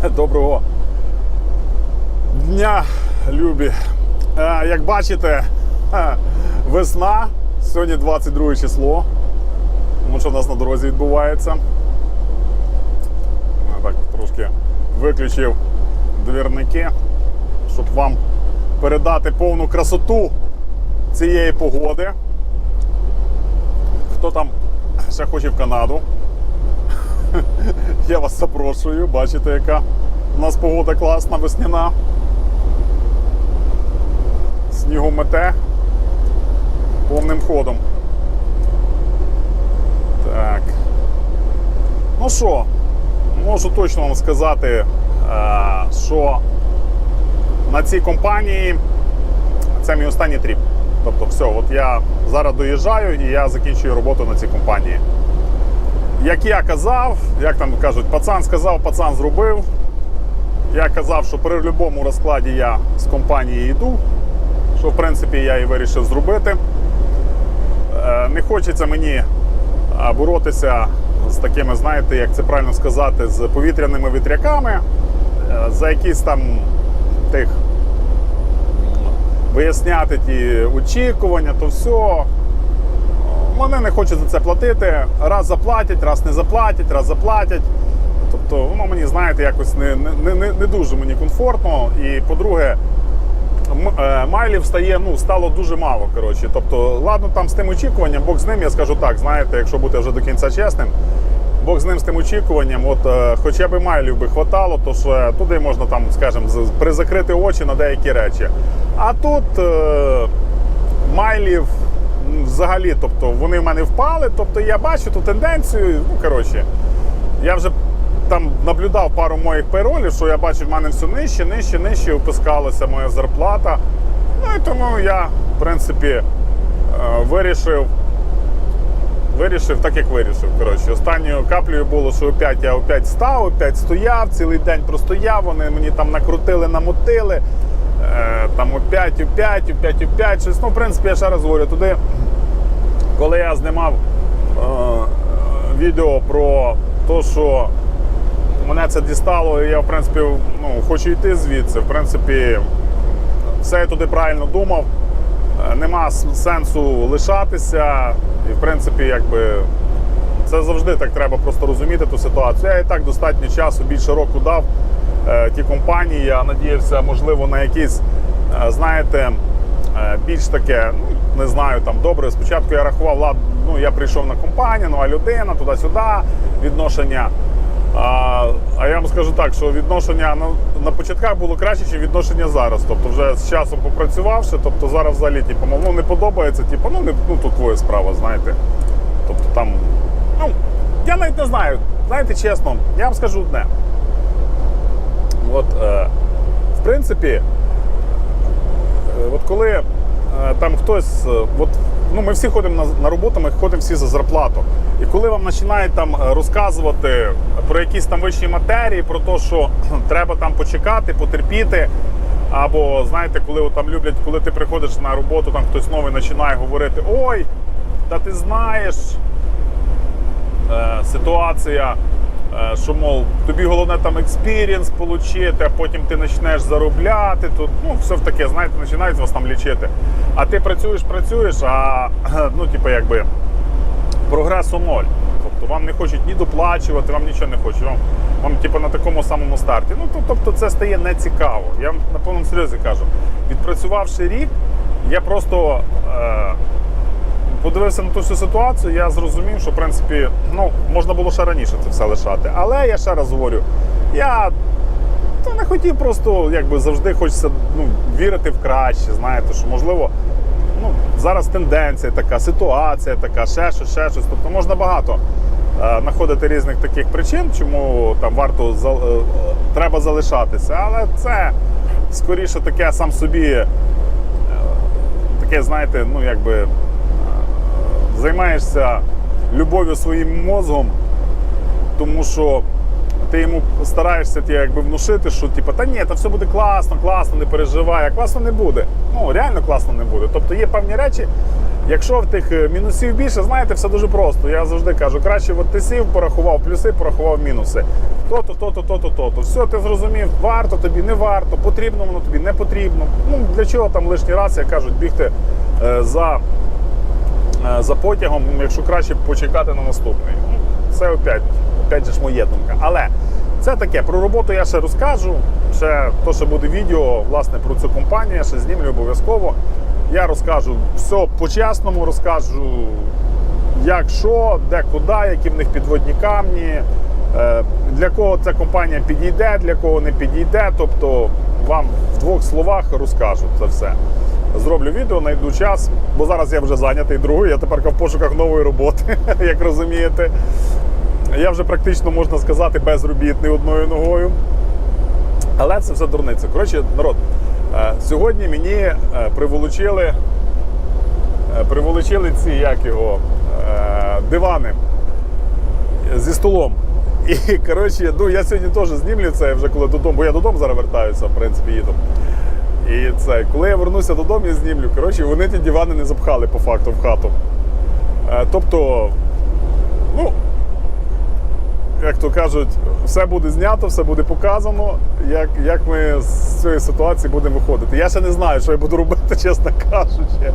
Доброго дня, любі. Як бачите, весна, сьогодні 22 число. Тому що в нас на дорозі відбувається. Я так трошки виключив двірники, щоб вам передати повну красоту цієї погоди. Хто там ще хоче в Канаду? Я вас запрошую, бачите, яка у нас погода класна, весняна. Снігу мете повним ходом. Так. Ну що, можу точно вам сказати, е, що на цій компанії це мій останній тріп. Тобто, все, от я зараз доїжджаю і я закінчую роботу на цій компанії. Як я казав, як там кажуть, пацан сказав, пацан зробив. Я казав, що при будь-якому розкладі я з компанії йду, що в принципі я і вирішив зробити. Е, Не хочеться мені боротися з такими, знаєте, як це правильно сказати, з повітряними вітряками, е, за якісь там тих виясняти ті очікування, то все. Вони не хочуть за це платити. Раз заплатять, раз не заплатять, раз заплатять. Тобто, воно мені, знаєте, якось не, не, не, не дуже мені комфортно. І по-друге, е, майлів стає, ну, стало дуже мало. Коротше. Тобто, ладно, там з тим очікуванням, Бог з ним, я скажу так, знаєте, якщо бути вже до кінця чесним, Бог з ним з тим очікуванням, от е, хоча б майлів би хватало, то що туди можна там, скажімо, призакрити очі на деякі речі. А тут е, майлів взагалі, тобто вони в мене впали, тобто я бачу ту тенденцію. Ну, коротше, я вже там наблюдав пару моїх паролів, що я бачив, в мене все нижче, нижче, нижче опускалася моя зарплата. Ну і тому я, в принципі, е, вирішив. Вирішив так, як вирішив. Коротше, останньою каплею було, що опять я опять став, опять стояв, цілий день простояв, вони мені там накрутили, намотили. Е, там опять, опять, опять, опять. Щось. Ну, в принципі, я ще раз говорю, туди, коли я знімав е, відео про те, що мене це дістало, і я, в принципі, ну, хочу йти звідси. В принципі, все я туди правильно думав. Е, Нема сенсу лишатися. І, в принципі, якби це завжди так треба просто розуміти ту ситуацію. Я і так достатньо часу, більше року дав ті компанії. Я надіявся, можливо, на якісь, е, знаєте, е, більш таке, ну не знаю, там добре. Спочатку я рахував, ладно, ну я прийшов на компанію, нова людина, туди-сюди, відношення. А, а я вам скажу так, що відношення на, на початках було краще, ніж відношення зараз. Тобто, вже з часом попрацювавши, тобто зараз взагалі, типу, ну не подобається, типу, ну не ну, тут твоя справа, знаєте. Тобто там, ну, я навіть не знаю, знаєте, чесно, я вам скажу одне. От, е, в принципі, е, от коли е, там хтось, от, ну ми всі ходимо на, роботу, ми ходимо всі за зарплату. І коли вам починають там розказувати про якісь там вищі матерії, про те, що треба там почекати, потерпіти. Або знаєте, коли там люблять, коли ти приходиш на роботу, там хтось новий починає говорити: Ой, та ти знаєш, е, ситуація, що мов тобі головне там експірієнс отримати, а потім ти почнеш заробляти. Тут ну все в таке, знаєте, починають вас там лічити. А ти працюєш, працюєш, а ну, типу, якби прогресу ноль. Тобто вам не хочуть ні доплачувати, вам нічого не хочуть. Вам, вам типу, на такому самому старті. Ну, тобто це стає нецікаво. Я вам на повному серйозі кажу. Відпрацювавши рік, я просто е, подивився на ту всю ситуацію, я зрозумів, що в принципі ну, можна було ще раніше це все лишати. Але я ще раз говорю, я та не хотів просто, якби завжди хочеться ну, вірити в краще, знаєте, що можливо. Ну, зараз тенденція така, ситуація така, ще щось, ще щось. Тобто можна багато е, знаходити різних таких причин, чому там варто е, треба залишатися. Але це скоріше таке сам собі, е, таке, знаєте, ну якби займаєшся любов'ю своїм мозгом, тому що ти йому стараєшся ти, якби внушити, що типу, та ні, та все буде класно, класно, не переживай, а класно не буде. Ну реально класно не буде. Тобто є певні речі, Якщо в тих е, мінусів більше, знаєте, все дуже просто. Я завжди кажу, краще от ти сів, порахував плюси, порахував мінуси. То-то, то-то, то-то, то-то. Все, ти зрозумів, варто тобі, не варто, потрібно воно тобі, не потрібно. Ну, для чого там лишній раз, як кажуть, бігти е, за, за потягом, якщо краще почекати на наступний. Це опять, опять же ж моя думка. Але це таке, про роботу я ще розкажу. Ще то, що буде відео власне про цю компанію, я ще знімлю обов'язково. Я розкажу все по-чесному, розкажу, як що, де куди, які в них підводні камні, е, для кого ця компанія підійде, для кого не підійде. Тобто вам в двох словах розкажу це все. Зроблю відео, знайду час, бо зараз я вже зайнятий другою, я тепер в пошуках нової роботи, як розумієте. Я вже практично можна сказати безробітний одною ногою. Але це все дурниця. Коротше, народ, е, сьогодні мені е, приволочили, е, приволочили ці як його, дивани зі столом. І коротше, ну я сьогодні теж знімлю це вже коли додому, бо я додому зараз вертаюся, в принципі, їду. І це, коли я вернуся додому, я знімлю. Коротше, вони ті дивани не запхали по факту в хату. Е, Тобто, ну, як то кажуть, все буде знято, все буде показано, як, як ми з цієї ситуації будемо виходити. Я ще не знаю, що я буду робити, чесно кажучи.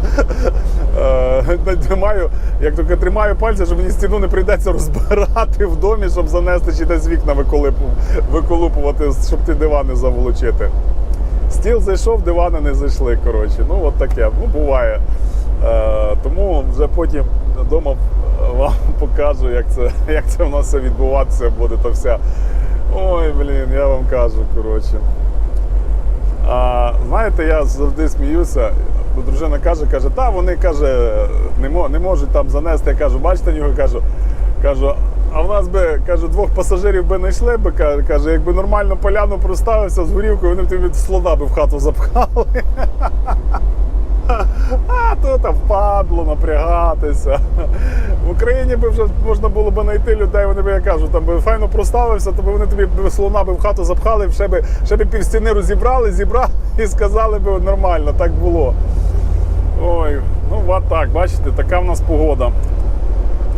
Е, Маю, як то тримаю пальці, щоб мені стіну не прийдеться розбирати в домі, щоб занести чи десь вікна виколупувати, щоб ті дивани заволочити. Стіл зайшов, дивани не зайшли. Коротше. Ну, от таке. Ну, буває. Е, тому вже потім вдома вам покажу, як це, як це в нас все відбуватися буде. То вся. Ой, блін, я вам кажу, коротше. А, знаєте, я завжди сміюся, бо дружина каже, каже, та вони каже, не можуть там занести. Я кажу, бачите нього, кажу, кажу, а в нас би кажу, двох пасажирів би не йшли би, каже, якби нормально поляну проставився з горівкою, вони б тобі слона би в хату запхали. А то там впадло напрягатися. В Україні би вже можна було б знайти людей, вони би, я кажу, там би файно проставився, то би вони тобі б слона би в хату запхали, ще би, ще би півстіни розібрали, зібрали і сказали би нормально, так було. Ой, ну от так, бачите, така в нас погода.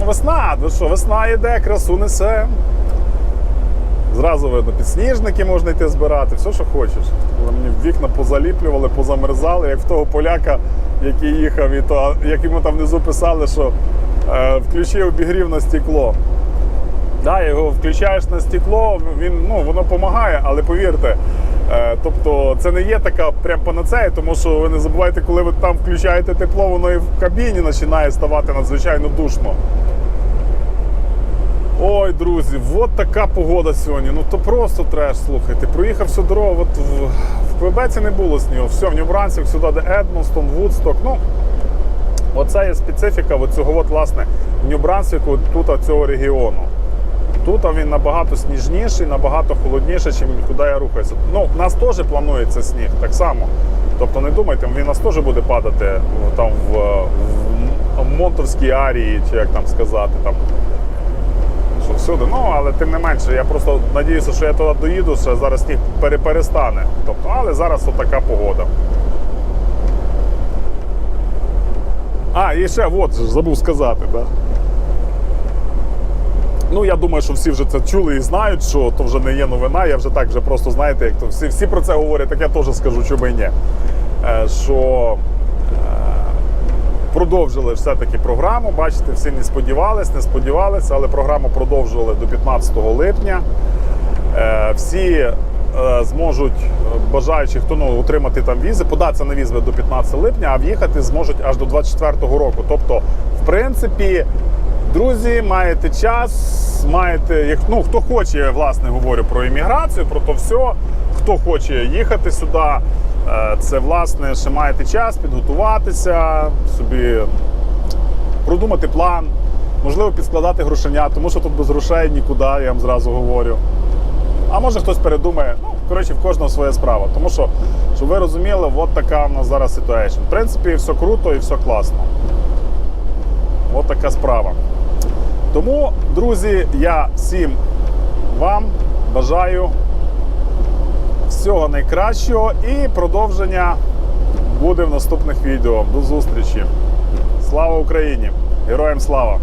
Весна, ну що, весна йде, красу несе. Зразу видно, підсніжники можна йти збирати, все, що хочеш. Мені вікна позаліплювали, позамерзали, як в того поляка, який їхав, і то, як йому там внизу писали, що е, включи обігрів на стекло. Да, його включаєш на стекло, він, ну, воно допомагає, але повірте, тобто це не є така прям панацея, тому що ви не забувайте, коли ви там включаєте тепло, воно і в кабіні починає ставати надзвичайно душно. Ой, друзі, от така погода сьогодні. Ну то просто треш, слухайте. Проїхав всю дорогу. От в, в Квебеці не було снігу. Все, в Нью-Брансвік, сюди де Едмонстон, Вудсток. Ну, оце є специфіка от цього, от, власне, Нью-Брансвіку, тут цього регіону. Тут він набагато сніжніший, набагато холодніший, ніж куди я рухаюся. Ну, у нас теж планується сніг, так само. Тобто не думайте, він у нас теж буде падати там в, в, в Монтовській арії, чи як там сказати. Там, що всюди. Ну, але тим не менше, я просто надіюся, що я туди доїду, що зараз сніг перестане. Тобто, але зараз отака погода. А, і ще от забув сказати, да? Ну, я думаю, що всі вже це чули і знають, що то вже не є новина. Я вже так вже просто знаєте, як то всі, всі про це говорять, так я теж скажу, чому і ні. Е, Що е, продовжили все-таки програму. Бачите, всі не сподівались, не сподівалися, але програму продовжували до 15 липня. Е, Всі зможуть бажаючи, хто ну, отримати там візи, податися на візи до 15 липня, а в'їхати зможуть аж до 24-го року. Тобто, в принципі, друзі, маєте час, маєте, ну хто хоче, я власне говорю про імміграцію, про то все. Хто хоче їхати сюди, е, це власне ще маєте час підготуватися, собі продумати план, можливо, підскладати грошення, тому що тут без грошей нікуди, я вам зразу говорю. А може хтось передумає. Ну, коротше, в кожного своя справа. Тому що, щоб ви розуміли, от така в нас зараз ситуація. В принципі, все круто і все класно. От така справа. Тому, друзі, я всім вам бажаю всього найкращого і продовження буде в наступних відео. До зустрічі! Слава Україні! Героям слава!